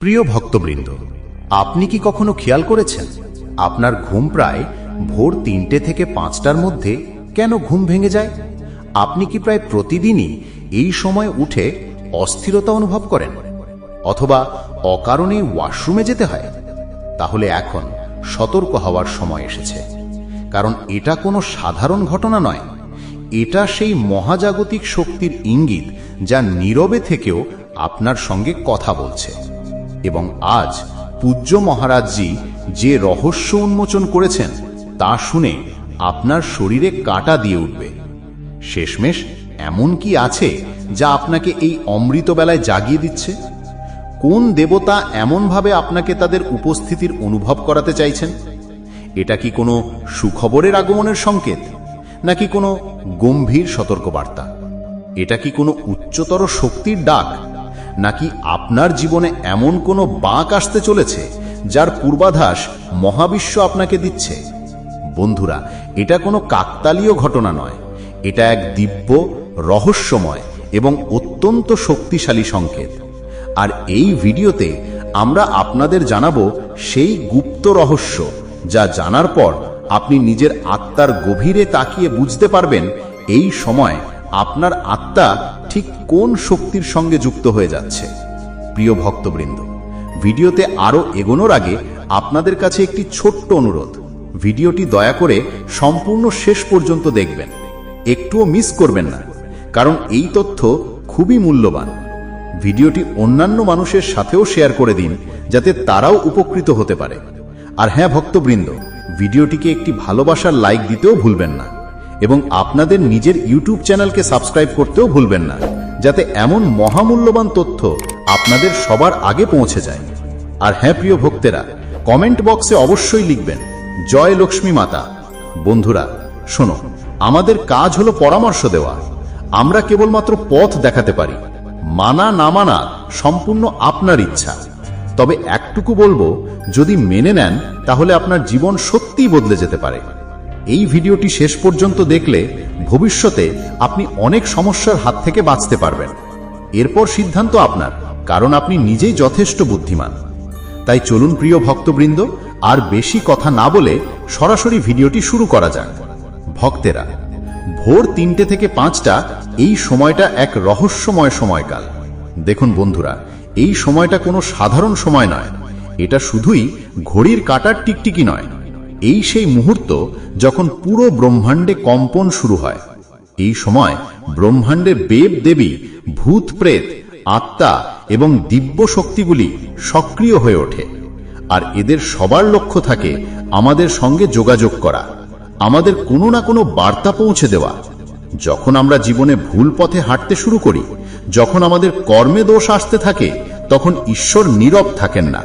প্রিয় ভক্তবৃন্দ, আপনি কি কখনো খেয়াল করেছেন, আপনার ঘুম প্রায় ভোর তিনটে থেকে পাঁচটার মধ্যে কেন ঘুম ভেঙে যায়? আপনি কি প্রায় প্রতিদিনই এই সময় উঠে অস্থিরতা অনুভব করেন? অথবা অকারণে ওয়াশরুমে যেতে হয়? তাহলে এখন সতর্ক হওয়ার সময় এসেছে। কারণ এটা কোনো সাধারণ ঘটনা নয়। এটা সেই মহাজাগতিক শক্তির ইঙ্গিত যা নীরবে থেকেও আপনার সঙ্গে কথা বলছে। এবং আজ পূজ্য মহারাজজি যে রহস্য উন্মোচন করেছেন, তা শুনে আপনার শরীরে কাটা দিয়ে উঠবে। শেষমেশ এমন কি আছে যা আপনাকে এই অমৃত বেলায় জাগিয়ে দিচ্ছে? কোন দেবতা এমনভাবে আপনাকে তাদের উপস্থিতির অনুভব করাতে চাইছেন? এটা কি কোনো সুখবরের আগমনের সংকেত, নাকি কোনো গম্ভীর সতর্কবার্তা? এটা কি কোনো উচ্চতর শক্তির ডাক নাকি আপনার জীবনে এমন কোনো বাঁক আসতে চলেছে যার পূর্বাভাস মহাবিশ্ব আপনাকে দিচ্ছে? বন্ধুরা, এটা কোনো কাকতালীয় ঘটনা নয়। এটা এক দিব্য, রহস্যময় এবং অত্যন্ত শক্তিশালী সংকেত। আর এই ভিডিওতে আমরা আপনাদের জানাব সেই গুপ্ত রহস্য যা জানার পর আপনি নিজের আত্মার গভীরে তাকিয়ে বুঝতে পারবেন এই সময় আপনার আত্মা ঠিক কোন শক্তির সঙ্গে যুক্ত হয়ে যাচ্ছে? প্রিয় ভক্তবৃন্দ, ভিডিওতে আরও এগোনোর আগে আপনাদের কাছে একটি ছোট্ট অনুরোধ। ভিডিওটি দয়া করে সম্পূর্ণ শেষ পর্যন্ত দেখবেন। একটুও মিস করবেন না, কারণ এই তথ্য খুবই মূল্যবান। ভিডিওটি অন্যান্য মানুষের সাথেও শেয়ার করে দিন, যাতে তারাও উপকৃত হতে পারে। আর হ্যাঁ ভক্তবৃন্দ, ভিডিওটিকে একটি ভালোবাসার লাইক দিতেও ভুলবেন না। এবং আপনাদের নিজের ইউটিউব চ্যানেলকে সাবস্ক্রাইব করতেও ভুলবেন না, যাতে এমন মহামূল্যবান তথ্য আপনাদের সবার আগে পৌঁছে যায়। আর হ্যাঁ প্রিয় ভক্তেরা, কমেন্ট বক্সে অবশ্যই লিখবেন, জয় লক্ষ্মী মাতা। বন্ধুরা, শোনো, আমাদের কাজ হলো পরামর্শ দেওয়া। আমরা কেবলমাত্র পথ দেখাতে পারি, মানা না মানা সম্পূর্ণ আপনার ইচ্ছা। তবে একটুকু বলব, যদি মেনে নেন, তাহলে আপনার জীবন সত্যিই বদলে যেতে পারে। এই ভিডিওটি শেষ পর্যন্ত দেখলে ভবিষ্যতে আপনি অনেক সমস্যার হাত থেকে বাঁচতে পারবেন। এরপর সিদ্ধান্ত আপনার, কারণ আপনি নিজেই যথেষ্ট বুদ্ধিমান। তাই চলুন প্রিয় ভক্তবৃন্দ, আর বেশি কথা না বলে সরাসরি ভিডিওটি শুরু করা যাক। ভক্তেরা, ভোর তিনটে থেকে পাঁচটা, এই সময়টা এক রহস্যময় সময়কাল। দেখুন বন্ধুরা, এই সময়টা কোনো সাধারণ সময় নয়। এটা শুধুই ঘড়ির কাটার টিকটিকি নয়। এই সেই মুহূর্ত যখন পুরো ব্রহ্মাণ্ডে কম্পন শুরু হয়। এই সময় ব্রহ্মাণ্ডের দেব দেবী, ভূত প্রেত, আত্মা এবং দিব্য শক্তিগুলি সক্রিয় হয়ে ওঠে। আর এদের সবার লক্ষ্য থাকে আমাদের সঙ্গে যোগাযোগ করা, আমাদের কোনো না কোনো বার্তা পৌঁছে দেওয়া। যখন আমরা জীবনে ভুল পথে হাঁটতে শুরু করি, যখন আমাদের কর্মে দোষ আসতে থাকে, তখন ঈশ্বর নীরব থাকেন না।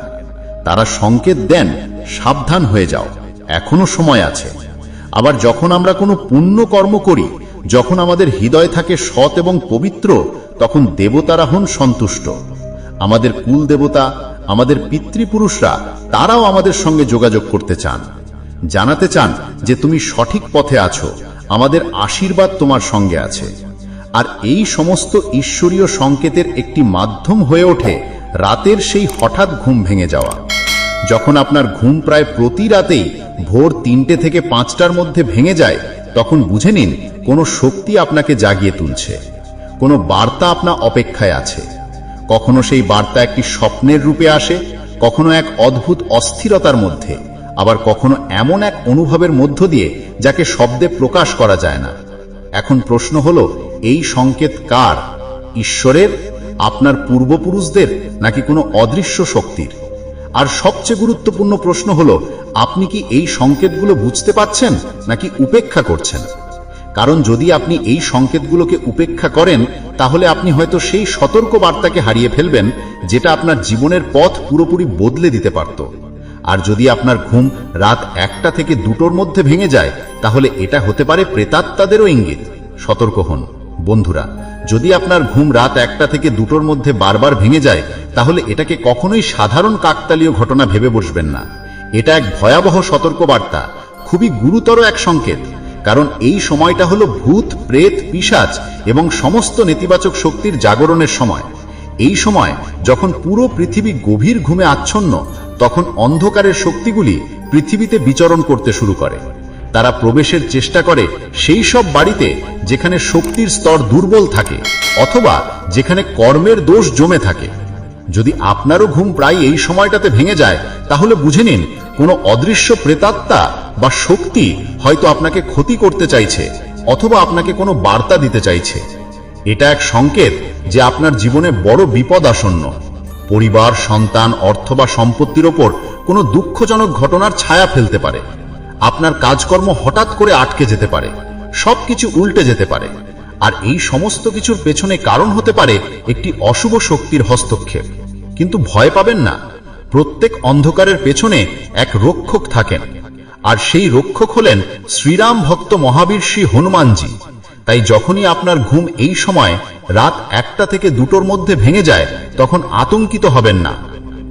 তারা সংকেত দেন, সাবধান হয়ে যাও। এখনও সময় আছে। আবার যখন আমরা কোনো পুণ্য কর্ম করি, যখন আমাদের হৃদয় থাকে সৎ এবং পবিত্র, তখন দেবতারা হন সন্তুষ্ট। আমাদের কুল দেবতা, আমাদের পিতৃপুরুষরা, তারাও আমাদের সঙ্গে যোগাযোগ করতে চান। জানাতে চান যে তুমি সঠিক পথে আছো, আমাদের আশীর্বাদ তোমার সঙ্গে আছে। আর এই সমস্ত ঈশ্বরীয় সংকেতের একটি মাধ্যম হয়ে ওঠে রাতের সেই হঠাৎ ঘুম ভেঙে যাওয়া। যখন আপনার ঘুম প্রায় প্রতি রাতেই ভোর তিনটে থেকে পাঁচটার মধ্যে ভেঙে যায়, তখন বুঝে নিন কোনো শক্তি আপনাকে জাগিয়ে তুলছে। কোনো বার্তা আপনার অপেক্ষায় আছে। কখনো সেই বার্তা একটি স্বপ্নের রূপে আসে, কখনো এক অদ্ভুত অস্থিরতার মধ্যে, আবার কখনো এমন এক অনুভবের মধ্য দিয়ে যাকে শব্দে প্রকাশ করা যায় না। এখন প্রশ্ন হলো, এই সংকেত কার? ঈশ্বরের, আপনার পূর্বপুরুষদের, নাকি কোনো অদৃশ্য শক্তির? আর সবচেয়ে গুরুত্বপূর্ণ প্রশ্ন হলো, আপনি কি এই সংকেতগুলো বুঝতে পাচ্ছেন নাকি উপেক্ষা করছেন? কারণ যদি আপনি এই সংকেতগুলোকে উপেক্ষা করেন, তাহলে আপনি হয়তো সেই সতর্ক বার্তাকে হারিয়ে ফেলবেন, যেটা আপনার জীবনের পথ পুরোপুরি বদলে দিতে পারত। আর যদি আপনার ঘুম রাত একটা থেকে দুটোর মধ্যে ভেঙে যায়, তাহলে এটা হতে পারে প্রেতাত্মাদেরও ইঙ্গিত। সতর্ক হন। বন্ধুরা, যদি আপনার ঘুম রাত একটা থেকে দুটোর মধ্যে বারবার ভেঙে যায়, তাহলে এটাকে কখনোই সাধারণ কাকতালীয় ঘটনা ভেবে বসবেন না। এটা এক ভয়াবহ সতর্কবার্তা, খুবই গুরুতর এক সংকেত, কারণ এই সময়টা হলো ভূত, প্রেত পিসাচ এবং সমস্ত নেতিবাচক শক্তির জাগরণের সময়। এই সময় যখন পুরো পৃথিবী গভীর ঘুমে আচ্ছন্ন, তখন অন্ধকারের শক্তিগুলি পৃথিবীতে বিচরণ করতে শুরু করে। তারা প্রবেশের চেষ্টা করে সেই সব বাড়িতে যেখানে শক্তির স্তর দুর্বল থাকে অথবা যেখানে কর্মের দোষ জমে থাকে। যদি আপনারও ঘুম প্রায় এই সময়টাতে ভেঙে যায়, তাহলে বুঝে নিন কোনো অদৃশ্য প্রেতাত্মা বা শক্তি হয়তো আপনাকে ক্ষতি করতে চাইছে অথবা আপনাকে কোনো বার্তা দিতে চাইছে। এটা এক সংকেত যে আপনার জীবনে বড় বিপদ আসন্ন। পরিবার, সন্তান, অর্থ বা সম্পত্তির ওপর কোনো দুঃখজনক ঘটনার ছায়া ফেলতে পারে। আপনার কাজকর্ম হঠাৎ করে আটকে যেতে পারে, সবকিছু উল্টে যেতে পারে, আর এই সমস্ত কিছুর পেছনে কারণ হতে পারে একটি অশুভ শক্তির হস্তক্ষেপ। কিন্তু ভয় পাবেন না, প্রত্যেক অন্ধকারের পেছনে এক রক্ষক থাকেন, আর সেই রক্ষক হলেন শ্রীরাম ভক্ত মহাবীর শ্রী হনুমানজি। তাই যখনই আপনার ঘুম এই সময় রাত একটা থেকে দুটোর মধ্যে ভেঙে যায়, তখন আতঙ্কিত হবেন না।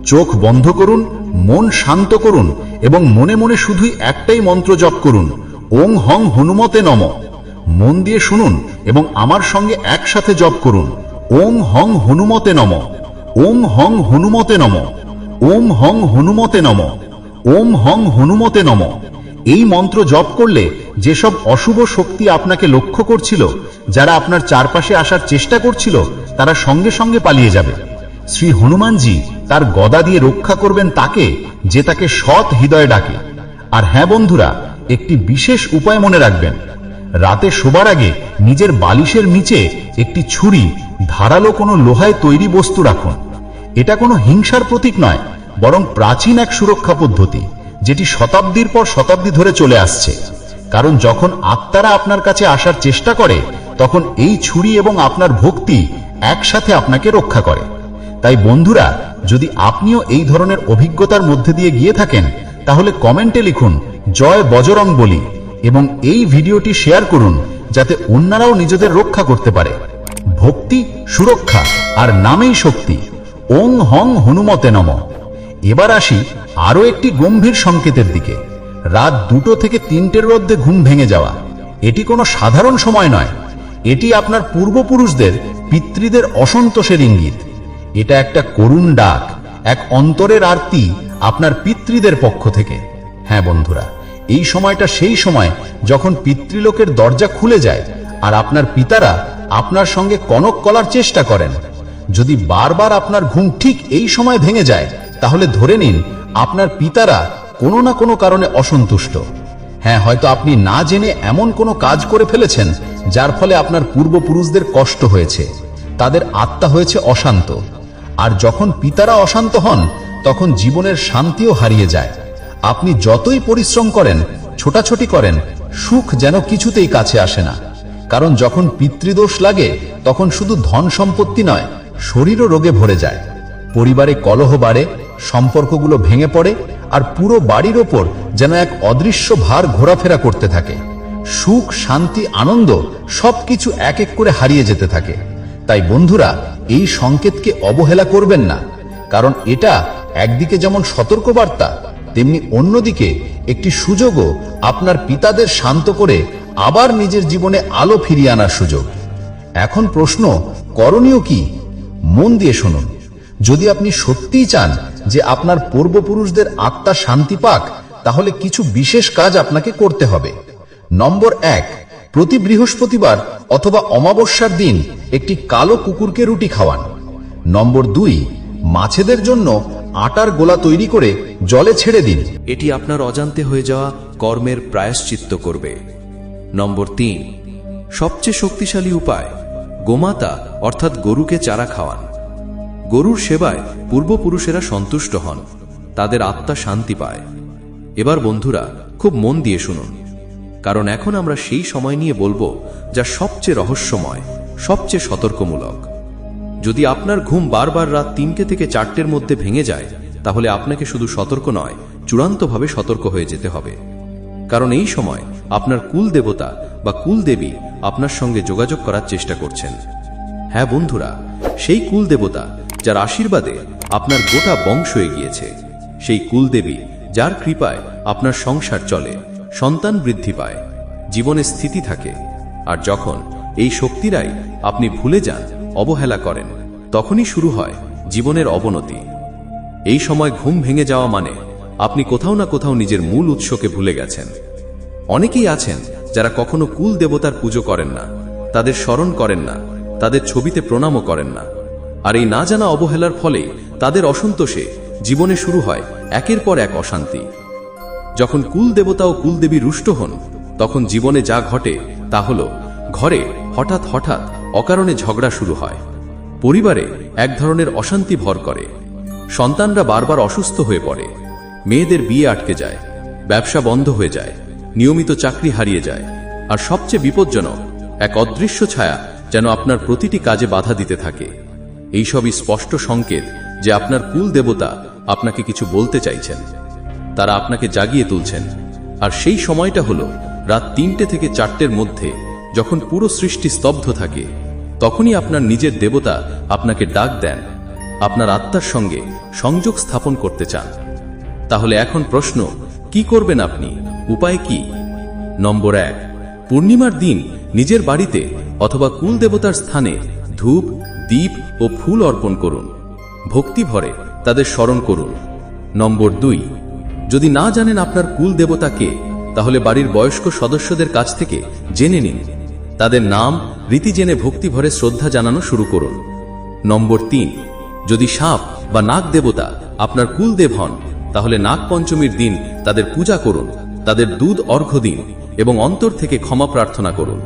চোখ বন্ধ করুন মন শান্ত করুন এবং মনে মনে শুধুই একটাই মন্ত্র জপ করুন, ওং হং হনুমতে নম। মন দিয়ে শুনুন এবং আমার সঙ্গে একসাথে জপ করুন, ওং হং হনুমতে নম। ওম হং হনুমতে নম। ওম হং হনুমতে নম। ওম হং হনুমতে নম। এই মন্ত্র জপ করলে যেসব অশুভ শক্তি আপনাকে লক্ষ্য করছিল, যারা আপনার চারপাশে আসার চেষ্টা করছিল, তারা সঙ্গে সঙ্গে পালিয়ে যাবে। শ্রী হনুমানজি তার গদা দিয়ে রক্ষা করবেন তাকে যে তাকে সৎ হৃদয়ে ডাকে। আর হ্যাঁ বন্ধুরা, একটি বিশেষ উপায় মনে রাখবেন। রাতে শোবার আগে নিজের বালিশের নিচে একটি ছুরি, ধারালো কোনো লোহায় তৈরি বস্তু রাখুন। এটা কোনো হিংসার প্রতীক নয়, বরং প্রাচীন এক সুরক্ষা পদ্ধতি, যেটি শতাব্দীর পর শতাব্দী ধরে চলে আসছে। কারণ যখন আত্মারা আপনার কাছে আসার চেষ্টা করে, তখন এই ছুরি এবং আপনার ভক্তি একসাথে আপনাকে রক্ষা করে। তাই বন্ধুরা, যদি আপনিও এই ধরনের অভিজ্ঞতার মধ্যে দিয়ে গিয়ে থাকেন, তাহলে কমেন্টে লিখুন, জয় বজরং বলি এবং এই ভিডিওটি শেয়ার করুন, যাতে অন্যরাও নিজেদের রক্ষা করতে পারে। ভক্তি, সুরক্ষা আর নামেই শক্তি। ওং হং হনুমতে নম। এবার আসি আরও একটি গম্ভীর সংকেতের দিকে। রাত দুটো থেকে তিনটের মধ্যে ঘুম ভেঙে যাওয়া। এটি কোনো সাধারণ সময় নয়। এটি আপনার পূর্বপুরুষদের, পিতৃদের অসন্তোষের ইঙ্গিত। এটা একটা করুণ ডাক, এক অন্তরের আরতি আপনার পিতৃদের পক্ষ থেকে। হ্যাঁ বন্ধুরা, এই সময়টা সেই সময় যখন পিতৃলোকের দরজা খুলে যায় আর আপনার পিতারা আপনার সঙ্গে কনক কলার চেষ্টা করেন। যদি বারবার আপনার ঘুম ঠিক এই সময় ভেঙে যায়, তাহলে ধরে নিন আপনার পিতারা কোনো না কোনো কারণে অসন্তুষ্ট। হ্যাঁ হয়তো আপনি না জেনে এমন কোনো কাজ করে ফেলেছেন, যার ফলে আপনার পূর্বপুরুষদের কষ্ট হয়েছে। তাদের আত্মা হয়েছে অশান্ত। আর যখন পিতারা অশান্ত হন, তখন জীবনের শান্তিও হারিয়ে যায়। আপনি যতই পরিশ্রম করেন, ছোটাছুটি করেন, সুখ যেন কিছুতেই কাছে আসে না। কারণ যখন পিতৃদোষ লাগে, তখন শুধু ধন সম্পত্তি নয়, শরীরও রোগে ভরে যায়। পরিবারে কলহ বাড়ে, সম্পর্কগুলো ভেঙে পড়ে, আর পুরো বাড়ির ওপর যেন এক অদৃশ্য ভার ঘোরাফেরা করতে থাকে। সুখ, শান্তি, আনন্দ সবকিছু এক এক করে হারিয়ে যেতে থাকে। তাই বন্ধুরা এই সংকেতকে অবহেলা করবেন না, কারণ এটা একদিকে যেমন সতর্কবার্তা, তেমনি অন্যদিকে একটি সুযোগও আপনার পিতাদের শান্ত করে আবার নিজের জীবনে আলো ফিরিয়ে আনার সুযোগ। এখন প্রশ্ন, করণীয় কি? মন দিয়ে শুনুন। যদি আপনি সত্যিই চান যে আপনার পূর্বপুরুষদের আত্মা শান্তি পাক, তাহলে কিছু বিশেষ কাজ আপনাকে করতে হবে। নম্বর এক প্রতি বৃহস্পতিবার অথবা অমাবস্যার দিন একটি কালো কুকুরকে রুটি খাওয়ান। নম্বর দুই, মাছেদের জন্য আটার গোলা তৈরি করে জলে ছেড়ে দিন। এটি আপনার অজান্তে হয়ে যাওয়া কর্মের প্রায়শ্চিত্ত করবে। নম্বর তিন, সবচেয়ে শক্তিশালী উপায়, গোমাতা অর্থাৎ গরুকে চারা খাওয়ান। গরুর সেবায় পূর্বপুরুষেরা সন্তুষ্ট হন, তাদের আত্মা শান্তি পায়। এবার বন্ধুরা, খুব মন দিয়ে শুনুন। কারণ এখন আমরা সেই সময় নিয়ে বলব যা সবচেয়ে রহস্যময়, সবচেয়ে সতর্কমূলক। যদি আপনার ঘুম বারবার রাত তিনটে থেকে চারটের মধ্যে ভেঙে যায়, তাহলে আপনাকে শুধু সতর্ক নয়, চূড়ান্তভাবে সতর্ক হয়ে যেতে হবে। কারণ এই সময় আপনার কুল দেবতা বা কুল দেবী আপনার সঙ্গে যোগাযোগ করার চেষ্টা করছেন। হ্যাঁ বন্ধুরা, সেই কুল দেবতা যার আশীর্বাদে আপনার গোটা বংশ এগিয়েছে, সেই কুলদেবী যার কৃপায় আপনার সংসার চলে। সন্তান বৃদ্ধি পায়, জীবনে স্থিতি থাকে, আর যখন এই শক্তিরাই আপনি ভুলে যান, অবহেলা করেন, তখনই শুরু হয় জীবনের অবনতি। এই সময় ঘুম ভেঙে যাওয়া মানে আপনি কোথাও না কোথাও নিজের মূল উৎসকে ভুলে গেছেন। অনেকেই আছেন যারা কখনো কুল দেবতার পুজো করেন না, তাদের স্মরণ করেন না, তাদের ছবিতে প্রণামও করেন না, আর এই না জানা অবহেলার ফলে তাদের অসন্তোষে জীবনে শুরু হয় একের পর এক অশান্তি। যখন কুল দেবতা ও কুলদেবী রুষ্ট হন, তখন জীবনে যা ঘটে তা হল, ঘরে হঠাৎ হঠাৎ অকারণে ঝগড়া শুরু হয়। পরিবারে এক ধরনের অশান্তি ভর করে। সন্তানরা বারবার অসুস্থ হয়ে পড়ে। মেয়েদের বিয়ে আটকে যায়। ব্যবসা বন্ধ হয়ে যায়। নিয়মিত চাকরি হারিয়ে যায়। আর সবচেয়ে বিপজ্জনক, এক অদৃশ্য ছায়া যেন আপনার প্রতিটি কাজে বাধা দিতে থাকে। এইসবই স্পষ্ট সংকেত যে আপনার কুল দেবতা আপনাকে কিছু বলতে চাইছেন। তারা আপনাকে জাগিয়ে তুলছেন। আর সেই সময়টা হলো রাত তিনটে থেকে চারটের মধ্যে যখন পুরো সৃষ্টি স্তব্ধ থাকে, তখনই আপনার নিজের দেবতা আপনাকে ডাক দেন, আপনার আত্মার সঙ্গে সংযোগ স্থাপন করতে চান। তাহলে এখন প্রশ্ন, কি করবেন আপনি? উপায় কি? নম্বর এক, পূর্ণিমার দিন নিজের বাড়িতে অথবা কুল দেবতার স্থানে ধূপ দ্বীপ ও ফুল অর্পণ করুন। ভক্তি ভরে তাদের স্মরণ করুন। নম্বর দুই যদি না জানেন আপনার কুল দেবতা কে, তাহলে বাড়ির বয়স্ক সদস্যদের কাছ থেকে জেনে নিন। তাদের নাম, রীতি জেনে ভক্তি ভরে শ্রদ্ধা জানানো শুরু করুন। নম্বর তিন, যদি সাপ বা নাগ দেবতা আপনার কুলদেব হন, তাহলে নাগ পঞ্চমীর দিন তাদের পূজা করুন, তাদের দুধ অর্ঘ্য দিন এবং অন্তর থেকে ক্ষমা প্রার্থনা করুন।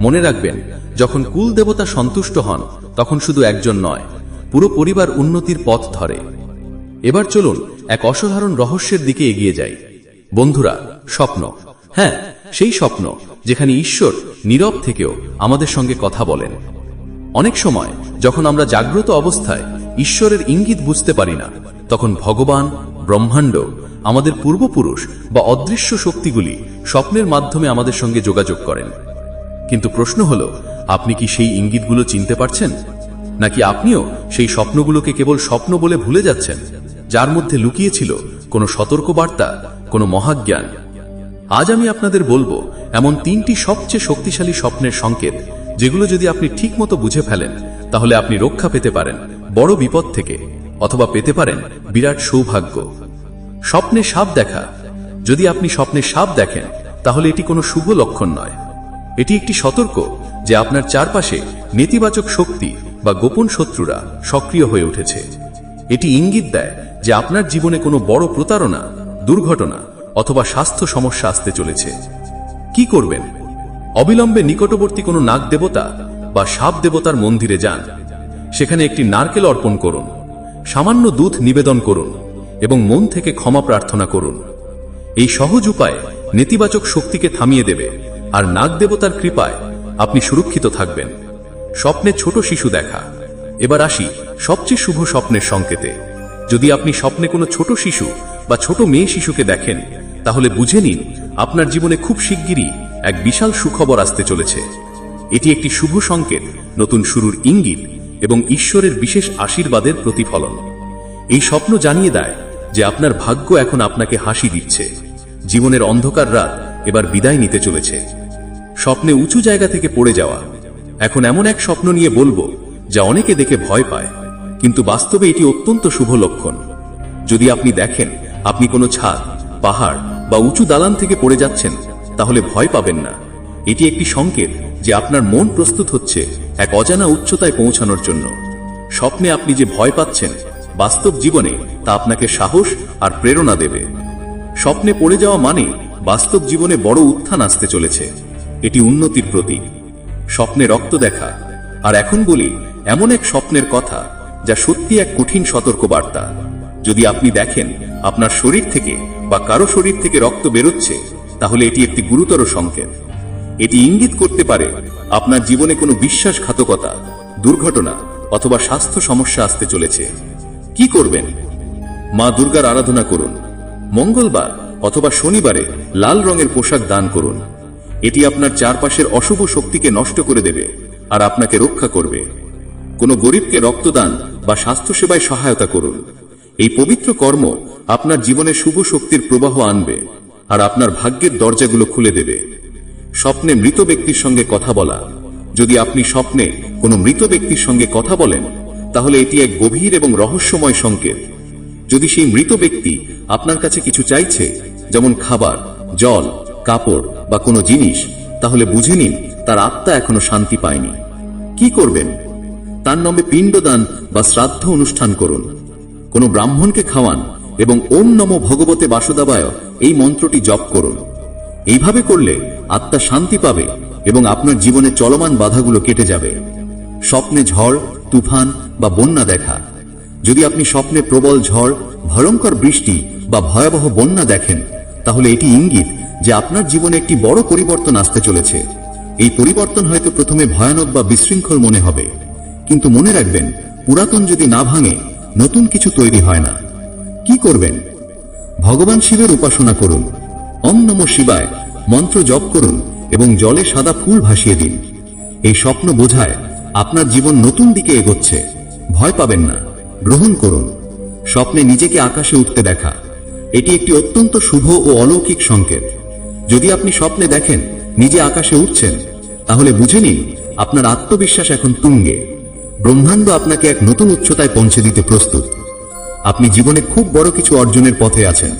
মনে রাখবেন, যখন কুল দেবতা সন্তুষ্ট হন, তখন শুধু একজন নয়, পুরো পরিবার উন্নতির পথ ধরে। এবার চলুন এক অসাধারণ রহস্যের দিকে এগিয়ে যাই বন্ধুরা, স্বপ্ন। হ্যাঁ সেই স্বপ্ন, যেখানে ঈশ্বর নীরব থেকেও আমাদের সঙ্গে কথা বলেন। অনেক সময়, যখন আমরা জাগ্রত অবস্থায় ঈশ্বরের ইঙ্গিত বুঝতে পারি না, তখন ভগবান, ব্রহ্মাণ্ড, আমাদের পূর্বপুরুষ বা অদৃশ্য শক্তিগুলি স্বপ্নের মাধ্যমে আমাদের সঙ্গে যোগাযোগ করেন। কিন্তু প্রশ্ন হল, আপনি কি সেই ইঙ্গিতগুলো চিনতে পারছেন? নাকি আপনিও সেই স্বপ্নগুলোকে কেবল স্বপ্ন বলে ভুলে যাচ্ছেন? যার মধ্যে লুকিয়েছিল কোনো সতর্কবার্তা, কোনো মহাজ্ঞান। আজ আমি আপনাদের বলব, এমন তিনটি সবচেয়ে শক্তিশালী স্বপ্নের সংকেত, যেগুলো যদি আপনি ঠিকমতো বুঝে ফেলেন, তাহলে আপনি রক্ষা পেতে পারেন, বড় বিপদ থেকে, অথবা পেতে পারেন বিরাট সৌভাগ্য। স্বপ্নে সাপ দেখা। যদি আপনি স্বপ্নে সাপ দেখেন, তাহলে এটি কোনো শুভ লক্ষণ নয়। এটি একটি সতর্ক, যে আপনার চারপাশে নেতিবাচক শক্তি বা গোপন শত্রুরা সক্রিয় হয়ে উঠেছে। এটি ইঙ্গিত দেয় যে আপনার জীবনে কোনো বড় প্রতারণা, দুর্ঘটনা অথবা স্বাস্থ্য সমস্যা আসতে চলেছে। কি করবেন? অবিলম্বে নিকটবর্তী কোনো নাগ দেবতা বা সাপ দেবতার মন্দিরে যান। সেখানে একটি নারকেল অর্পণ করুন। সামান্য দুধ নিবেদন করুন এবং মন থেকে ক্ষমা প্রার্থনা করুন। এই সহজ উপায় নেতিবাচক শক্তিকে থামিয়ে দেবে আর নাগ দেবতার কৃপায় আপনি সুরক্ষিত থাকবেন। স্বপ্নে ছোট শিশু দেখা। এবার আসি সবচেয়ে শুভ স্বপ্নের সংকেতে। যদি আপনি স্বপ্নে কোনো ছোট শিশু বা ছোট মেয়ে শিশুকে দেখেন, তাহলে বুঝে নিন আপনার জীবনে খুব শিগগিরই এক বিশাল সুখবর আসতে চলেছে। এটি একটি শুভ সংকেত, নতুন শুরুর ইঙ্গিত এবং ঈশ্বরের বিশেষ আশীর্বাদের প্রতিফলন। এই স্বপ্ন জানিয়ে দেয় যে আপনার ভাগ্য এখন আপনাকে হাসি দিচ্ছে। জীবনের অন্ধকার রাত এবার বিদায় নিতে চলেছে। স্বপ্নে উঁচু জায়গা থেকে পড়ে যাওয়া। এখন এমন এক স্বপ্ন নিয়ে বলব যা অনেকে দেখে ভয় পায়। কিন্তু বাস্তবে এটি অত্যন্ত শুভ লক্ষণ। যদি আপনি দেখেন, আপনি কোনো ছাদ, পাহাড় বা উঁচু দালান থেকে পড়ে যাচ্ছেন, তাহলে ভয় পাবেন না। এটি একটি সংকেত যে আপনার মন প্রস্তুত হচ্ছে এক অজানা উচ্চতায় পৌঁছানোর জন্য। স্বপ্নে আপনি যে ভয় পাচ্ছেন, বাস্তব জীবনে তা আপনাকে সাহস আর প্রেরণা দেবে। স্বপ্নে পড়ে যাওয়া মানে বাস্তব জীবনে বড় উত্থান আসতে চলেছে। এটি উন্নতির প্রতীক। স্বপ্নে রক্ত দেখা। আর এখন বলি, এমন এক স্বপ্নের কথা যা সত্যি এক কঠিন সতর্কবার্তা। যদি আপনি দেখেন আপনার শরীর থেকে বা কারও শরীর থেকে রক্ত বেরোচ্ছে, তাহলে এটি একটি গুরুতর সংকেত। এটি ইঙ্গিত করতে পারে আপনার জীবনে কোনো বিশ্বাসঘাতকতা, দুর্ঘটনা অথবা স্বাস্থ্য সমস্যা আসতে চলেছে। কি করবেন? মা দুর্গার আরাধনা করুন। মঙ্গলবার অথবা শনিবারে লাল রঙের পোশাক দান করুন। এটি আপনার চারপাশের অশুভ শক্তিকে নষ্ট করে দেবে আর আপনাকে রক্ষা করবে। কোনো গরিবকে রক্তদান বা স্বাস্থ্যসেবায় সহায়তা করুন। এই পবিত্র কর্ম আপনার জীবনে শুভ শক্তির প্রবাহ আনবে আর আপনার ভাগ্যের দরজাগুলো খুলে দেবে। স্বপ্নে মৃত ব্যক্তির সঙ্গে কথা বলা। যদি আপনি স্বপ্নে কোনো মৃত ব্যক্তির সঙ্গে কথা বলেন, তাহলে এটি এক গভীর এবং রহস্যময় সংকেত। যদি সেই মৃত ব্যক্তি আপনার কাছে কিছু চাইছে, যেমন খাবার, জল, কাপড় বা কোনো জিনিস, তাহলে বুঝে নিন তার আত্মা এখনও শান্তি পায়নি। কি করবেন? তার নামে পিণ্ডদান বা শ্রাদ্ধ অনুষ্ঠান করুন। কোনো ব্রাহ্মণকে খাওয়ান এবং ওম নম ভগবতে বাসুদাবায় এই মন্ত্রটি জপ করুন। এইভাবে করলে আত্মা শান্তি পাবে এবং আপনার জীবনে চলমান বাধাগুলো কেটে যাবে। স্বপ্নে ঝড়, তুফান বা বন্যা দেখা। যদি আপনি স্বপ্নে প্রবল ঝড়, ভয়ঙ্কর বৃষ্টি বা ভয়াবহ বন্যা দেখেন, তাহলে এটি ইঙ্গিত যে আপনার জীবনে একটি বড় পরিবর্তন আসতে চলেছে। এই পরিবর্তন হয়তো প্রথমে ভয়ানক বা বিশৃঙ্খল মনে হবে। কিন্তু মনে রাখবেন, পুরাতন যদি না ভাঙে, নতুন কিছু তৈরি হয় না। কি করবেন? ভগবান শিবের উপাসনা করুন অম নম শিবায় মন্ত্র জপ করুন এবং জলে সাদা ফুল ভাসিয়ে দিন। এই স্বপ্ন বোঝায় আপনার জীবন নতুন দিকে এগোচ্ছে, ভয় পাবেন না, গ্রহণ করুন। স্বপ্নে নিজেকে আকাশে উঠতে দেখা, এটি একটি অত্যন্ত শুভ ও অলৌকিক সংকেত। যদি আপনি স্বপ্নে দেখেন, নিজে আকাশে উঠছেন, তাহলে বুঝে নিন, আপনার আত্মবিশ্বাস এখন তুঙ্গে। ব্রহ্মাণ্ড আপনাকে এক নতুন উচ্চতায় পৌঁছে দিতে প্রস্তুত। আপনি জীবনে খুব বড় কিছু অর্জনের পথে আছেন।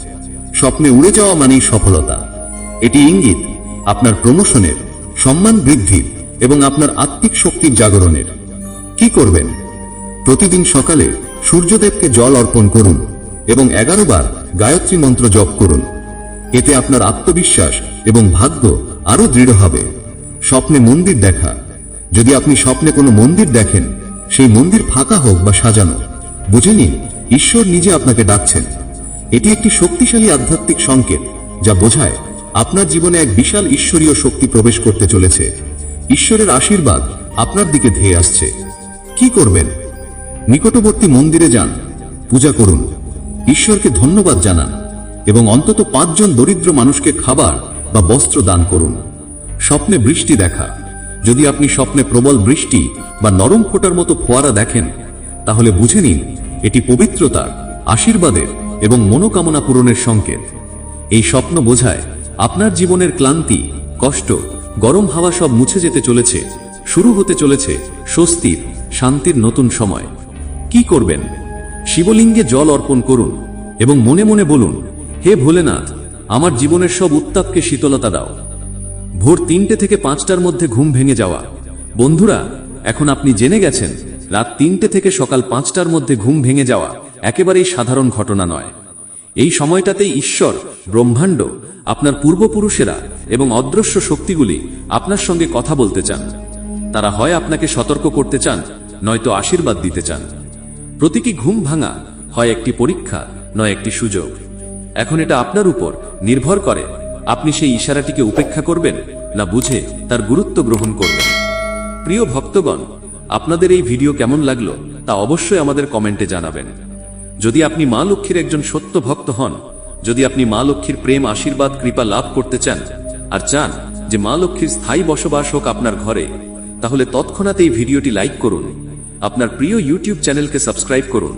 স্বপ্নে উড়ে যাওয়া মানেই সফলতা। এটি ইঙ্গিত, আপনার প্রমোশনের, সম্মান বৃদ্ধির এবং আপনার আত্মিক শক্তির জাগরণের। কি করবেন? প্রতিদিন সকালে সূর্যদেবকে জল অর্পণ করুন এবং এগারো বার গায়ত্রী মন্ত্র জপ করুন। এতে আপনার আত্মবিশ্বাস এবং ভাগ্য আরও দৃঢ় হবে। স্বপ্নে মন্দির দেখা। যদি আপনি স্বপ্নে কোনো মন্দির দেখেন সেই মন্দির ফাঁকা হোক বা সাজানো, বুঝে নিন, ঈশ্বর নিজে আপনাকে ডাকছেন। এটি একটি শক্তিশালী আধ্যাত্মিক সংকেত, যা বোঝায় আপনার জীবনে এক বিশাল ঈশ্বরীয় শক্তি প্রবেশ করতে চলেছে। ঈশ্বরের আশীর্বাদ আপনার দিকে ধেয়ে আসছে। কি করবেন? নিকটবর্তী মন্দিরে যান, পূজা করুন, ঈশ্বরকে ধন্যবাদ জানান এবং অন্তত পাঁচজন দরিদ্র মানুষকে খাবার বা বস্ত্র দান করুন। স্বপ্নে বৃষ্টি দেখা যদি আপনি স্বপ্নে প্রবল বৃষ্টি বা নরম ফোটার মতো ফোয়ারা দেখেন, তাহলে বুঝে নিন এটি পবিত্রতার আশীর্বাদের এবং মনোকামনা পূরণের সংকেত। এই স্বপ্ন বোঝায় আপনার জীবনের ক্লান্তি, কষ্ট, গরম হাওয়া সব মুছে যেতে চলেছে, শুরু হতে চলেছে স্বস্তির, শান্তির নতুন সময়। কি করবেন? শিবলিঙ্গে জল অর্পণ করুন এবং মনে মনে বলুন, হে ভোলেনাথ, আমার জীবনের সব উত্তাপকে শীতলতা দাও। ভোর তিনটে থেকে পাঁচটার মধ্যে ঘুম ভেঙে যাওয়া। বন্ধুরা, এখন আপনি জেনে গেছেন, রাত তিনটে থেকে সকাল পাঁচটার মধ্যে ঘুম ভেঙে যাওয়া একেবারেই সাধারণ ঘটনা নয়। এই সময়টাতেই ঈশ্বর, ব্রহ্মাণ্ড, আপনার পূর্বপুরুষেরা এবং অদৃশ্য শক্তিগুলি আপনার সঙ্গে কথা বলতে চান। তারা হয় আপনাকে সতর্ক করতে চান, নয়তো আশীর্বাদ দিতে চান। প্রতিটি ঘুম ভাঙা হয় একটি পরীক্ষা, নয় একটি সুযোগ। এখন এটা আপনার উপর নির্ভর করে আপনি সেই ইশারাটিকে উপেক্ষা করবেন না বুঝে তার গুরুত্ব গ্রহণ করবেন। প্রিয় ভক্তগণ, আপনাদের এই ভিডিও কেমন লাগল তা অবশ্যই আমাদের কমেন্টে জানাবেন। যদি আপনি মা লক্ষ্মীর একজন সত্য ভক্ত হন, যদি আপনি মা লক্ষ্মীর প্রেম, আশীর্বাদ, কৃপা লাভ করতে চান আর চান যে মা লক্ষ্মীর স্থায়ী বসবাস হোক আপনার ঘরে, তাহলে তৎক্ষণাৎ এই ভিডিওটি লাইক করুন। আপনার প্রিয় ইউটিউব চ্যানেলকে সাবস্ক্রাইব করুন।